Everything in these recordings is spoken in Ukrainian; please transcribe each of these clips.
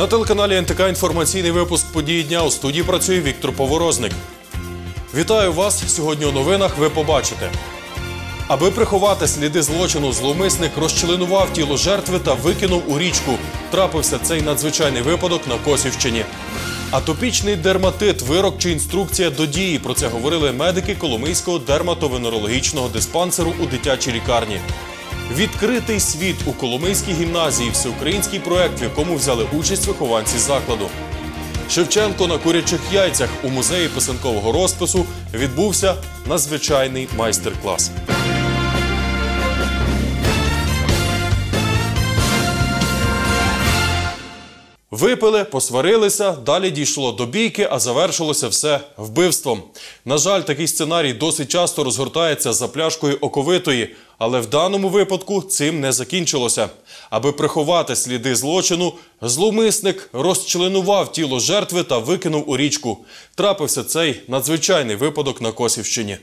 На телеканалі НТК інформаційний випуск події дня у студії працює Віктор Поворозник. Вітаю вас! Сьогодні у новинах ви побачите. Аби приховати сліди злочину, зловмисник розчленував тіло жертви та викинув у річку. Трапився цей надзвичайний випадок на Косівщині. Атопічний дерматит, вирок чи інструкція до дії. Про це говорили медики Коломийського дерматовенерологічного диспансеру у дитячій лікарні. Відкритий світ у Коломийській гімназії всеукраїнський проект, в якому взяли участь вихованці закладу. Шевченко на курячих яйцях у музеї писанкового розпису відбувся надзвичайний майстер-клас. Випили, посварилися, далі дійшло до бійки, а завершилося все вбивством. На жаль, такий сценарій досить часто розгортається за пляшкою оковитої, але в даному випадку цим не закінчилося. Аби приховати сліди злочину, зловмисник розчленував тіло жертви та викинув у річку. Трапився цей надзвичайний випадок на Косівщині.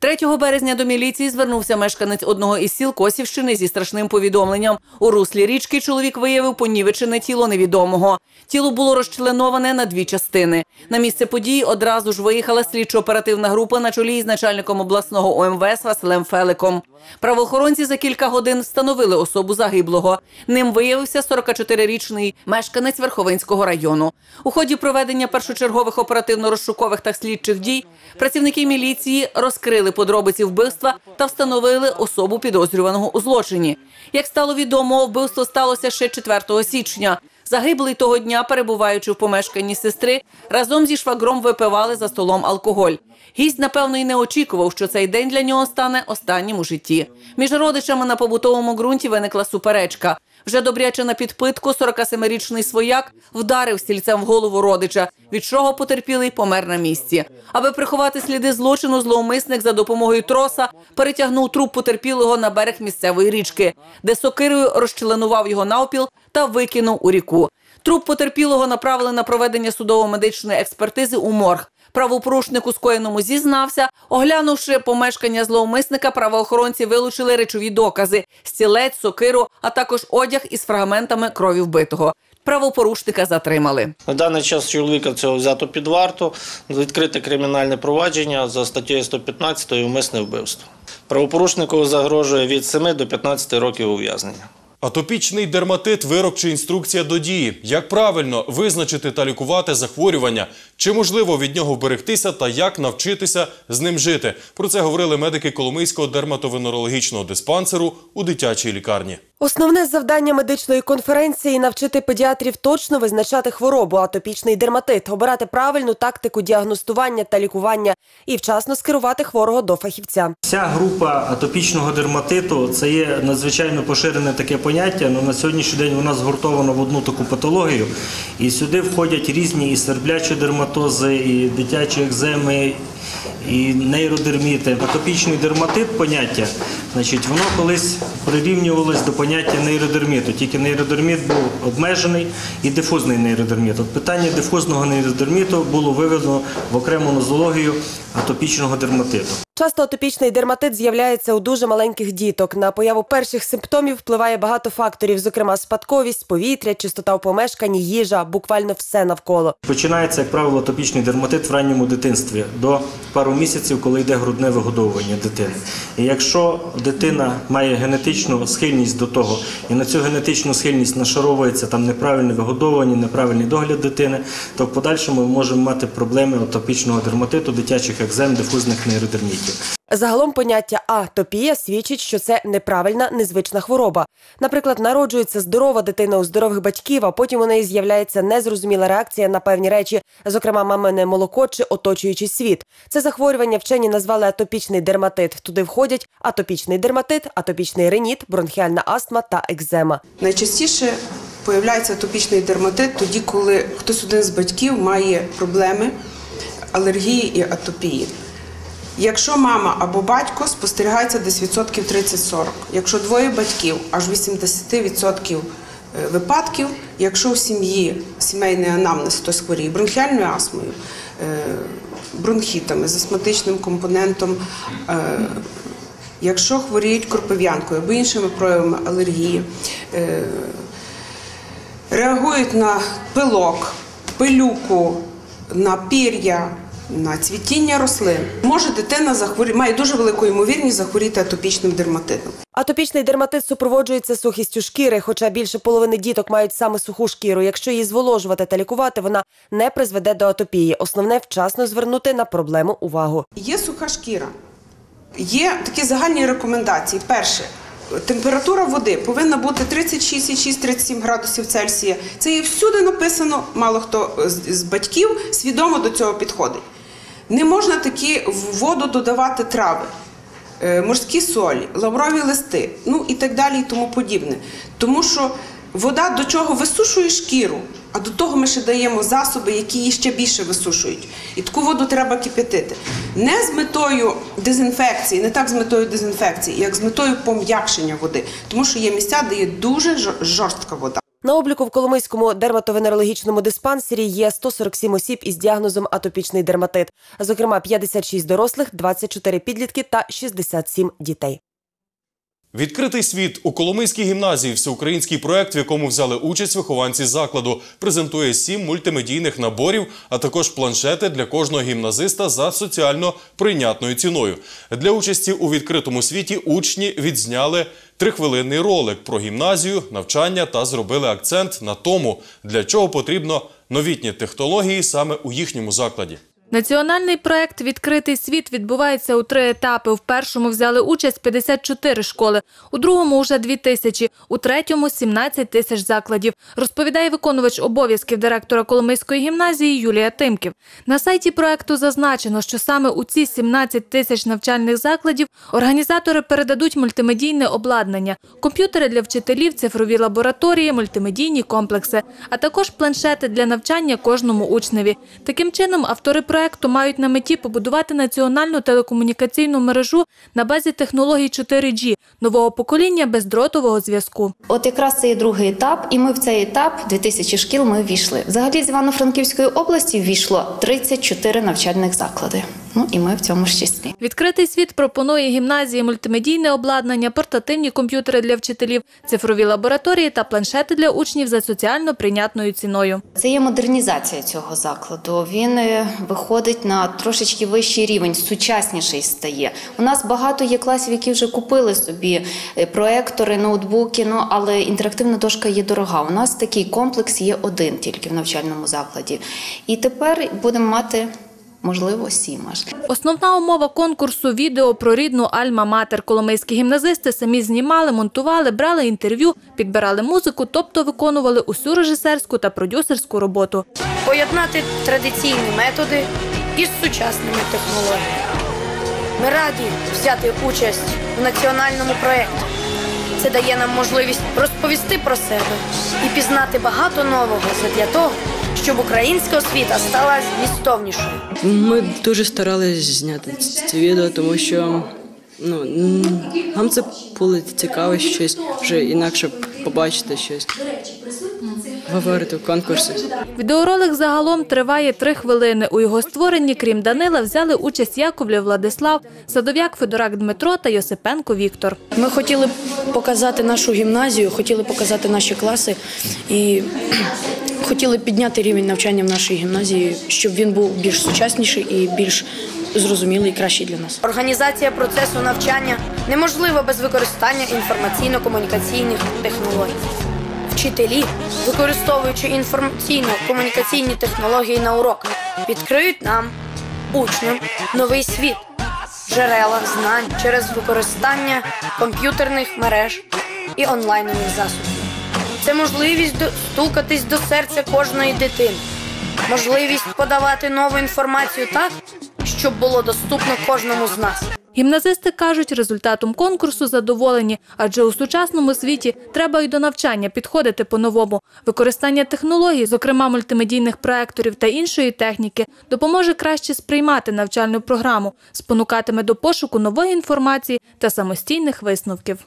3 березня до міліції звернувся мешканець одного із сіл Косівщини зі страшним повідомленням. У руслі річки чоловік виявив понівечене тіло невідомого. Тіло було розчленоване на дві частини. На місце події одразу ж виїхала слідчо-оперативна група на чолі із начальником обласного ОМВС Василем Феликом. Правоохоронці за кілька годин встановили особу загиблого. Ним виявився 44-річний мешканець Верховинського району. У ході проведення першочергових оперативно-розшукових та слідчих дій працівники міліції розкрили подробиці вбивства та встановили особу підозрюваного у злочині. Як стало відомо, вбивство сталося ще 4 січня. Загиблий того дня, перебуваючи в помешканні сестри, разом зі швагром випивали за столом алкоголь. Гість, напевно, і не очікував, що цей день для нього стане останнім у житті. Між родичами на побутовому ґрунті виникла суперечка. Вже добряче на підпитку 47-річний свояк вдарив стільцем в голову родича, від чого потерпілий помер на місці. Аби приховати сліди злочину, зловмисник за допомогою троса перетягнув труп потерпілого на берег місцевої річки, де сокирою розчленував його навпіл та викинув у ріку. Труп потерпілого направили на проведення судово-медичної експертизи у морг. Правопорушник у скоєному зізнався. Оглянувши помешкання зловмисника, правоохоронці вилучили речові докази: стілець, сокиру, а також одяг із фрагментами крові вбитого. Правопорушника затримали. На даний час чоловіка цього взято під варту, відкрите кримінальне провадження за статтею 115 умисне вбивство. Правопорушнику загрожує від 7 до 15 років ув'язнення. Атопічний дерматит, вирок чи інструкція до дії. Як правильно визначити та лікувати захворювання? Чи можливо від нього вберегтися та як навчитися з ним жити? Про це говорили медики Коломийського дерматовенерологічного диспансеру у дитячій лікарні. Основне завдання медичної конференції навчити педіатрів точно визначати хворобу атопічний дерматит, обирати правильну тактику діагностування та лікування і вчасно скерувати хворого до фахівця. Вся група атопічного дерматиту це є надзвичайно поширене таке поняття. але на сьогоднішній день вона згуртована в одну таку патологію, і сюди входять різні і серблячі дерматози, і дитячі екземи, і нейродерміти. Атопічний дерматит поняття, значить, воно колись прирівнювалось до поняття нейродерміту. Тільки нейродерміт був обмежений і дифузний нейродерміт. От питання дифузного нейродерміту було виведено в окрему нозологію атопічного дерматиту. Часто атопічний дерматит з'являється у дуже маленьких діток. На появу перших симптомів впливає багато факторів, зокрема спадковість, повітря, чистота в помешканні, їжа, буквально все навколо. Починається, як правило, атопічний дерматит в ранньому дитинстві до пару місяців, коли йде грудне вигодовування дитини. І якщо дитина має генетичну схильність до того, і на цю генетичну схильність нашаровується там неправильне вигодовування, неправильний догляд дитини, то в подальшому ми можемо мати проблеми атопічного дерматиту, дитячих екзем, дифузних нейродермітів. Загалом поняття атопія свідчить, що це неправильна незвична хвороба. Наприклад, народжується здорова дитина у здорових батьків, а потім у неї з'являється незрозуміла реакція на певні речі, зокрема мамине молоко чи оточуючий світ. Це захворювання вчені назвали атопічний дерматит. Туди входять атопічний дерматит, атопічний реніт, бронхіальна астма та екзема. Найчастіше появляється атопічний дерматит тоді, коли хтось один з батьків має проблеми алергії і атопії. Якщо мама або батько спостерігається десь відсотків 30-40. Якщо двоє батьків, аж 80% випадків. Якщо в сім'ї сімейний анамнез, хтось хворіє бронхіальною астмою, е, бронхітами, з астматичним компонентом. е, Якщо хворіють кропив'янкою або іншими проявами алергії, е, реагують на пилок, пилюку, на пір'я, на цвітіння рослин. Може дитина захворі... має дуже велику ймовірність захворіти атопічним дерматитом. Атопічний дерматит супроводжується сухістю шкіри, хоча більше половини діток мають саме суху шкіру. Якщо її зволожувати та лікувати, вона не призведе до атопії. Основне вчасно звернути на проблему увагу. Є суха шкіра. Є такі загальні рекомендації. Перше, температура води повинна бути 36,6-37 градусів Цельсія. Це є всюди написано, мало хто з, батьків свідомо до цього підходить. Не можна такі в воду додавати трави, е, морські солі, лаврові листи, ну і так далі, і тому подібне. Тому що вода до чого висушує шкіру, а до того ми ще даємо засоби, які її ще більше висушують. І таку воду треба кип'ятити. Не з метою дезінфекції, не так з метою дезінфекції, як з метою пом'якшення води. Тому що є місця, де є дуже жор- жорстка вода. На обліку в Коломийському дерматовенерологічному диспансері є 147 осіб із діагнозом атопічний дерматит, зокрема 56 дорослих, 24 підлітки та 67 дітей. Відкритий світ у Коломийській гімназії всеукраїнський проект, в якому взяли участь вихованці закладу, презентує сім мультимедійних наборів, а також планшети для кожного гімназиста за соціально прийнятною ціною. Для участі у відкритому світі учні відзняли трихвилинний ролик про гімназію, навчання та зробили акцент на тому, для чого потрібно новітні технології саме у їхньому закладі. Національний проект Відкритий світ відбувається у три етапи. В першому взяли участь 54 школи, у другому вже 2 тисячі, у третьому 17 тисяч закладів. Розповідає виконувач обов'язків директора Коломийської гімназії Юлія Тимків. На сайті проекту зазначено, що саме у ці 17 тисяч навчальних закладів організатори передадуть мультимедійне обладнання, комп'ютери для вчителів, цифрові лабораторії, мультимедійні комплекси, а також планшети для навчання кожному учневі. Таким чином, автори проекту мають на меті побудувати національну телекомунікаційну мережу на базі технологій 4G – нового покоління бездротового зв'язку. От якраз це є другий етап, і ми в цей етап 2000 шкіл ми ввійшли. Взагалі з Івано-Франківської області ввійшло 34 навчальних заклади. Ну і ми в цьому ж числі. Відкритий світ пропонує гімназії мультимедійне обладнання, портативні комп'ютери для вчителів, цифрові лабораторії та планшети для учнів за соціально прийнятною ціною. Це є модернізація цього закладу. Він е, виходить на трошечки вищий рівень, сучасніший стає. У нас багато є класів, які вже купили собі е, проектори, ноутбуки. Ну але інтерактивна дошка є дорога. У нас такий комплекс є один тільки в навчальному закладі. І тепер будемо мати можливо сім аж. Основна умова конкурсу відео про рідну Альма-Матер. Коломийські гімназисти самі знімали, монтували, брали інтерв'ю, підбирали музику, тобто виконували усю режисерську та продюсерську роботу. поєднати традиційні методи із сучасними технологіями. Ми раді взяти участь у національному проєкті. Це дає нам можливість розповісти про себе і пізнати багато нового для того, щоб українська освіта стала змістовнішою. Ми дуже старалися зняти це відео, тому що ну, нам це було цікаво щось вже інакше побачити щось. Говорити в конкурсі. Відеоролик загалом триває три хвилини. У його створенні, крім Данила, взяли участь Яковлів Владислав, Садов'як Федорак Дмитро та Йосипенко Віктор. Ми хотіли показати нашу гімназію, хотіли показати наші класи і хотіли підняти рівень навчання в нашій гімназії, щоб він був більш сучасніший і більш зрозумілий і кращий для нас. Організація процесу навчання неможлива без використання інформаційно-комунікаційних технологій. Вчителі, використовуючи інформаційно-комунікаційні технології на уроках, відкриють нам, учням, новий світ, джерела знань через використання комп'ютерних мереж і онлайнових засобів. Це можливість достукатись до серця кожної дитини, можливість подавати нову інформацію так, щоб було доступно кожному з нас. Гімназисти кажуть, результатом конкурсу задоволені, адже у сучасному світі треба й до навчання підходити по-новому. Використання технологій, зокрема мультимедійних проекторів та іншої техніки, допоможе краще сприймати навчальну програму, спонукатиме до пошуку нової інформації та самостійних висновків.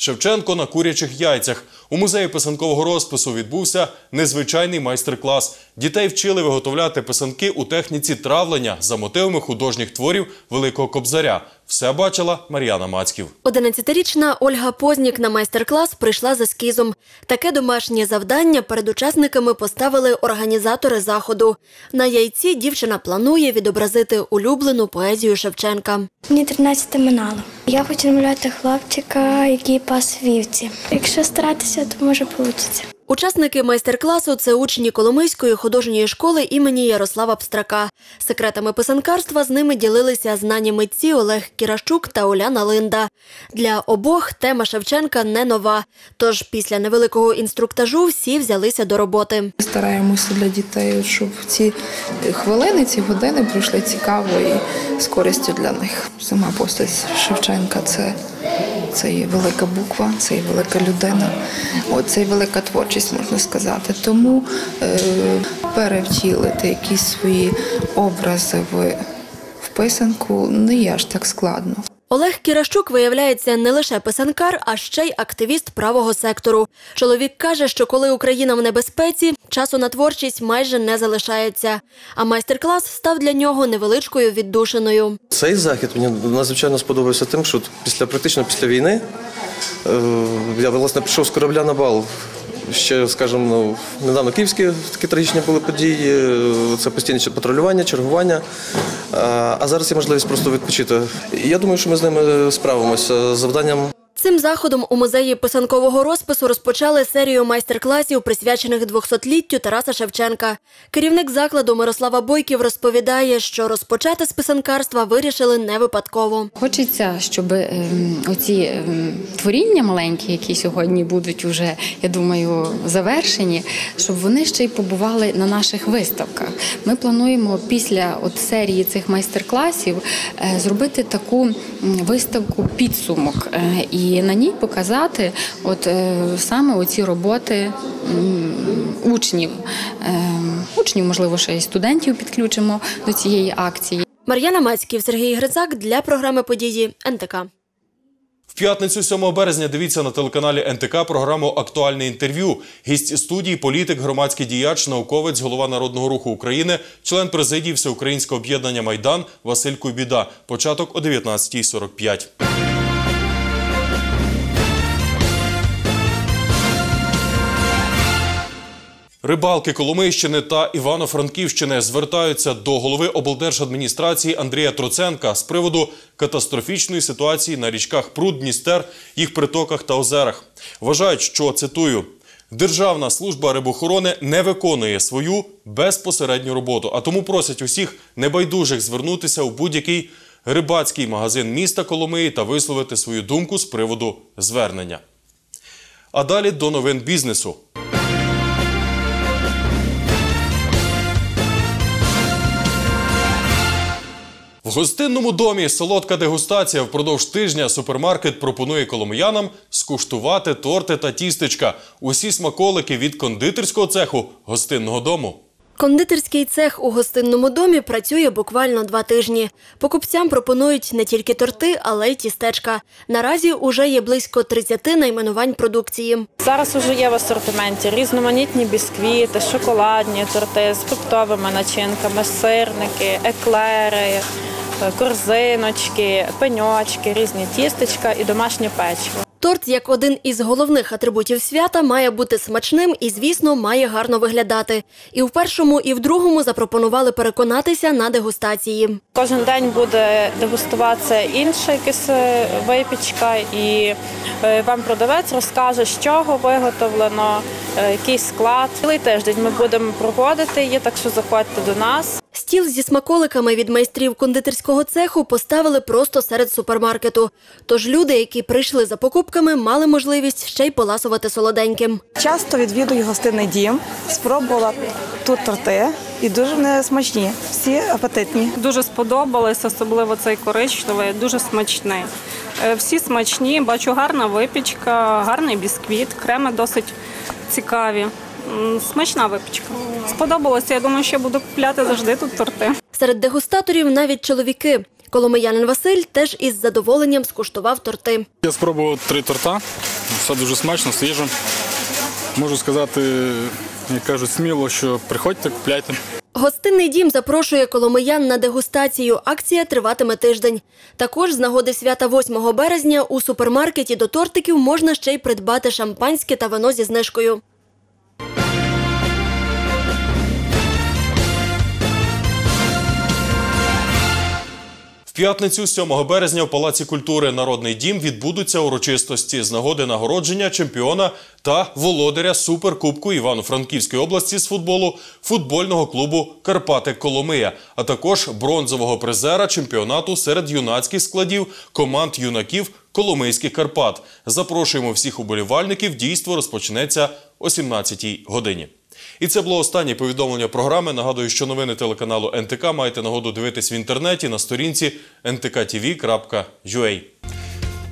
Шевченко на курячих яйцях. У музеї писанкового розпису відбувся незвичайний майстер-клас. Дітей вчили виготовляти писанки у техніці травлення за мотивами художніх творів Великого Кобзаря. Все бачила Мар'яна Мацьків. 11-річна Ольга Познік на майстер-клас прийшла з ескізом. Таке домашнє завдання перед учасниками поставили організатори заходу. На яйці дівчина планує відобразити улюблену поезію Шевченка. Мені 13 минало. Я хочу намалювати хлопчика, який пас вівці. Якщо старатися, то може вийде. Учасники майстер-класу це учні Коломийської художньої школи імені Ярослава Пстрака. Секретами писанкарства з ними ділилися знані митці Олег Кіращук та Оляна Линда. Для обох тема Шевченка не нова. Тож після невеликого інструктажу всі взялися до роботи. Стараємося для дітей, щоб ці хвилини, ці години пройшли цікаво і з користю для них. Сама постать Шевченка це, це є велика буква, це є велика людина, це є велика творчість, можна сказати. Тому е, перевтілити якісь свої образи в, в писанку не є аж так складно. Олег Кіращук виявляється не лише писанкар, а ще й активіст правого сектору. Чоловік каже, що коли Україна в небезпеці, часу на творчість майже не залишається. А майстер-клас став для нього невеличкою віддушиною. Цей захід мені надзвичайно сподобався тим, що після практично після війни е, я власне прийшов з корабля на бал. Ще, скажімо, ну, недавно київські такі трагічні були події. е, Це постійне патрулювання, чергування. А, зараз є можливість просто відпочити. Я думаю, що ми з ними справимося з завданням. Цим заходом у музеї писанкового розпису розпочали серію майстер-класів, присвячених 200-літтю Тараса Шевченка. Керівник закладу Мирослава Бойків розповідає, що розпочати з писанкарства вирішили не випадково. Хочеться, щоб ем, оці ем, творіння маленькі, які сьогодні будуть уже, я думаю, завершені, щоб вони ще й побували на наших виставках. Ми плануємо після от серії цих майстер-класів е, зробити таку виставку підсумок е, і на ній показати от е, саме оці роботи учнів. Ем, Учнів, можливо, ще й студентів підключимо до цієї акції. Мар'яна Мацьків, Сергій Грицак для програми події НТК. В п'ятницю 7 березня дивіться на телеканалі НТК програму Актуальне інтерв'ю. Гість студії, політик, громадський діяч, науковець, голова Народного руху України, член президії Всеукраїнського об'єднання Майдан Василь Куйбіда. Початок о 19.45. Рибалки Коломийщини та Івано-Франківщини звертаються до голови облдержадміністрації Андрія Троценка з приводу катастрофічної ситуації на річках Пруд, Дністер, їх притоках та озерах. Вважають, що цитую. Державна служба рибохорони не виконує свою безпосередню роботу, а тому просять усіх небайдужих звернутися у будь-який рибацький магазин міста Коломиї та висловити свою думку з приводу звернення. А далі до новин бізнесу. В гостинному домі солодка дегустація впродовж тижня супермаркет пропонує коломиянам скуштувати торти та тістечка. Усі смаколики від кондитерського цеху гостинного дому. Кондитерський цех у гостинному домі працює буквально два тижні. Покупцям пропонують не тільки торти, але й тістечка. Наразі уже є близько 30 найменувань продукції. Зараз уже є в асортименті різноманітні бісквіти, шоколадні торти з фруктовими начинками, сирники, еклери, корзиночки, пеньочки, різні тістечка і домашнє печиво. Торт, як один із головних атрибутів свята, має бути смачним і, звісно, має гарно виглядати. І в першому, і в другому запропонували переконатися на дегустації. Кожен день буде дегустуватися інша якась е, випічка, і е, вам продавець розкаже, з чого виготовлено, е, який склад. Цілий тиждень ми будемо проводити її, так що заходьте до нас. Стіл зі смаколиками від майстрів кондитерського цеху поставили просто серед супермаркету. Тож люди, які прийшли за покупками, мали можливість ще й поласувати солоденьким. Часто відвідую гостинний дім, спробувала тут торти і дуже вони смачні, всі апетитні. Дуже сподобалось, особливо цей коричневий, дуже смачний. Е, Всі смачні, бачу гарна випічка, гарний бісквіт, креми досить цікаві. Смачна випічка. Сподобалося. Я думаю, що я буду купляти завжди тут торти. Серед дегустаторів навіть чоловіки. Коломиянин Василь теж із задоволенням скуштував торти. Я спробував три торта. Все дуже смачно, свіжо. Можу сказати, як кажуть, сміло, що приходьте, купляйте. Гостинний дім запрошує коломиян на дегустацію. Акція триватиме тиждень. Також з нагоди свята 8 березня у супермаркеті до тортиків можна ще й придбати шампанське та вино зі знижкою. П'ятницю, 7 березня, в Палаці культури Народний дім відбудуться урочистості з нагоди нагородження чемпіона та володаря суперкубку Івано-Франківської області з футболу футбольного клубу Карпати Коломия, а також бронзового призера чемпіонату серед юнацьких складів команд юнаків Коломийських Карпат. Запрошуємо всіх уболівальників. Дійство розпочнеться о 17-й годині. І це було останнє повідомлення програми. Нагадую, що новини телеканалу НТК маєте нагоду дивитись в інтернеті на сторінці ntkTV.ua.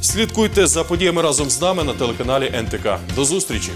Слідкуйте за подіями разом з нами на телеканалі НТК. До зустрічі!